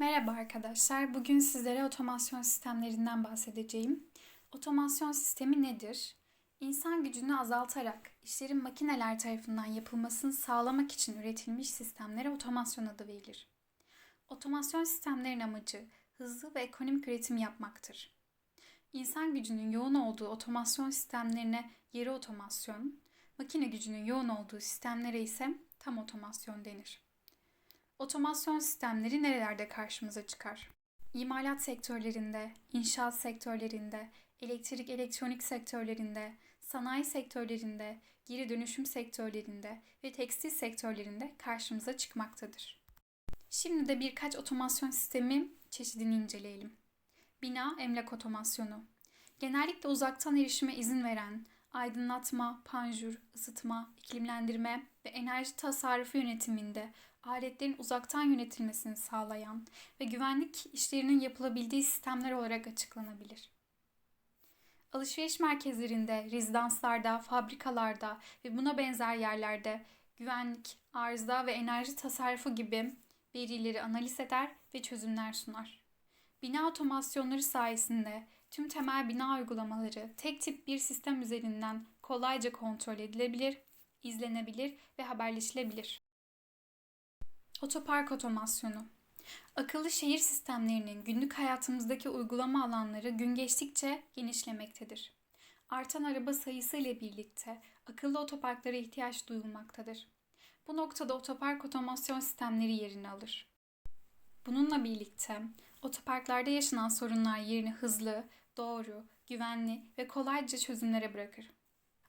Merhaba arkadaşlar. Bugün sizlere otomasyon sistemlerinden bahsedeceğim. Otomasyon sistemi nedir? İnsan gücünü azaltarak işlerin makineler tarafından yapılmasını sağlamak için üretilmiş sistemlere otomasyon adı verilir. Otomasyon sistemlerin amacı hızlı ve ekonomik üretim yapmaktır. İnsan gücünün yoğun olduğu otomasyon sistemlerine yarı otomasyon, makine gücünün yoğun olduğu sistemlere ise tam otomasyon denir. Otomasyon sistemleri nerelerde karşımıza çıkar? İmalat sektörlerinde, inşaat sektörlerinde, elektrik elektronik sektörlerinde, sanayi sektörlerinde, geri dönüşüm sektörlerinde ve tekstil sektörlerinde karşımıza çıkmaktadır. Şimdi de birkaç otomasyon sistemi çeşidini inceleyelim. Bina emlak otomasyonu. Genellikle uzaktan erişime izin veren, aydınlatma, panjur, ısıtma, iklimlendirme ve enerji tasarrufu yönetiminde aletlerin uzaktan yönetilmesini sağlayan ve güvenlik işlerinin yapılabildiği sistemler olarak açıklanabilir. Alışveriş merkezlerinde, rezidanslarda, fabrikalarda ve buna benzer yerlerde güvenlik, arıza ve enerji tasarrufu gibi verileri analiz eder ve çözümler sunar. Bina otomasyonları sayesinde tüm temel bina uygulamaları tek tip bir sistem üzerinden kolayca kontrol edilebilir, izlenebilir ve haberleşilebilir. Otopark otomasyonu Akıllı şehir sistemlerinin günlük hayatımızdaki uygulama alanları gün geçtikçe genişlemektedir. Artan araba sayısı ile birlikte akıllı otoparklara ihtiyaç duyulmaktadır. Bu noktada otopark otomasyon sistemleri yerini alır. Bununla birlikte otoparklarda yaşanan sorunlar yerini hızlı, doğru, güvenli ve kolayca çözümlere bırakır.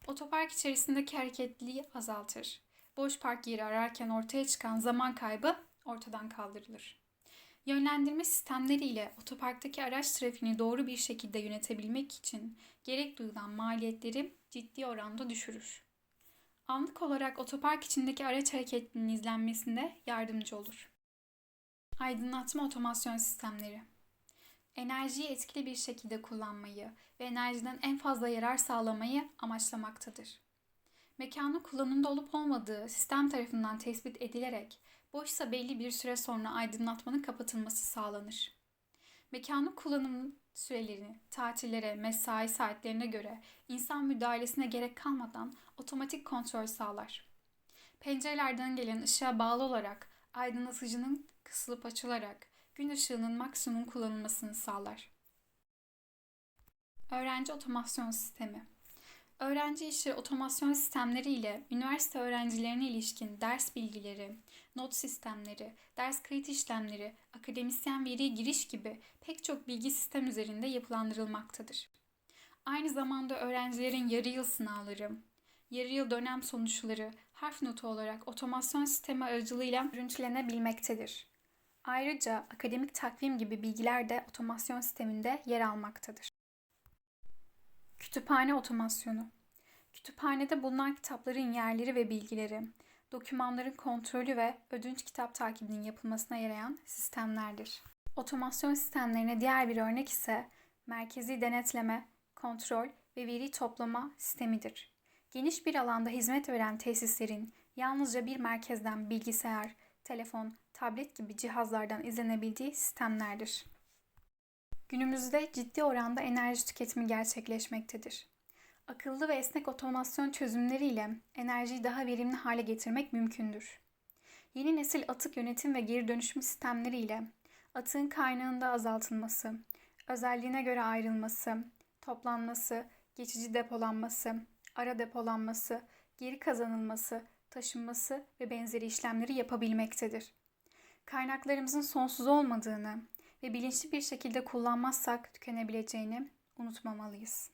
Otopark içerisindeki hareketliliği azaltır. Boş park yeri ararken ortaya çıkan zaman kaybı ortadan kaldırılır. Yönlendirme sistemleri ile otoparktaki araç trafiğini doğru bir şekilde yönetebilmek için gerek duyulan maliyetleri ciddi oranda düşürür. Anlık olarak otopark içindeki araç hareketliliğinin izlenmesinde yardımcı olur. Aydınlatma otomasyon sistemleri enerjiyi etkili bir şekilde kullanmayı ve enerjiden en fazla yarar sağlamayı amaçlamaktadır. Mekanın kullanımda olup olmadığı sistem tarafından tespit edilerek boşsa belli bir süre sonra aydınlatmanın kapatılması sağlanır. Mekanın kullanım sürelerini tatillere, mesai saatlerine göre insan müdahalesine gerek kalmadan otomatik kontrol sağlar. Pencerelerden gelen ışığa bağlı olarak aydınlatıcının kısılıp açılarak gün ışığının maksimum kullanılmasını sağlar. Öğrenci otomasyon sistemi Öğrenci işi otomasyon sistemleri ile üniversite öğrencilerine ilişkin ders bilgileri, not sistemleri, ders kayıt işlemleri, akademisyen veri giriş gibi pek çok bilgi sistem üzerinde yapılandırılmaktadır. Aynı zamanda öğrencilerin yarı yıl sınavları, yarı yıl dönem sonuçları harf notu olarak otomasyon sistemi aracılığıyla görüntülenebilmektedir. Ayrıca akademik takvim gibi bilgiler de otomasyon sisteminde yer almaktadır. Kütüphane otomasyonu. Kütüphanede bulunan kitapların yerleri ve bilgileri, dokümanların kontrolü ve ödünç kitap takibinin yapılmasına yarayan sistemlerdir. Otomasyon sistemlerine diğer bir örnek ise merkezi denetleme, kontrol ve veri toplama sistemidir. Geniş bir alanda hizmet veren tesislerin yalnızca bir merkezden bilgisayar, telefon, tablet gibi cihazlardan izlenebildiği sistemlerdir. Günümüzde ciddi oranda enerji tüketimi gerçekleşmektedir. Akıllı ve esnek otomasyon çözümleriyle enerjiyi daha verimli hale getirmek mümkündür. Yeni nesil atık yönetim ve geri dönüşüm sistemleriyle atığın kaynağında azaltılması, özelliğine göre ayrılması, toplanması, geçici depolanması, ara depolanması, geri kazanılması, taşınması ve benzeri işlemleri yapabilmektedir. Kaynaklarımızın sonsuz olmadığını ve bilinçli bir şekilde kullanmazsak tükenebileceğini unutmamalıyız.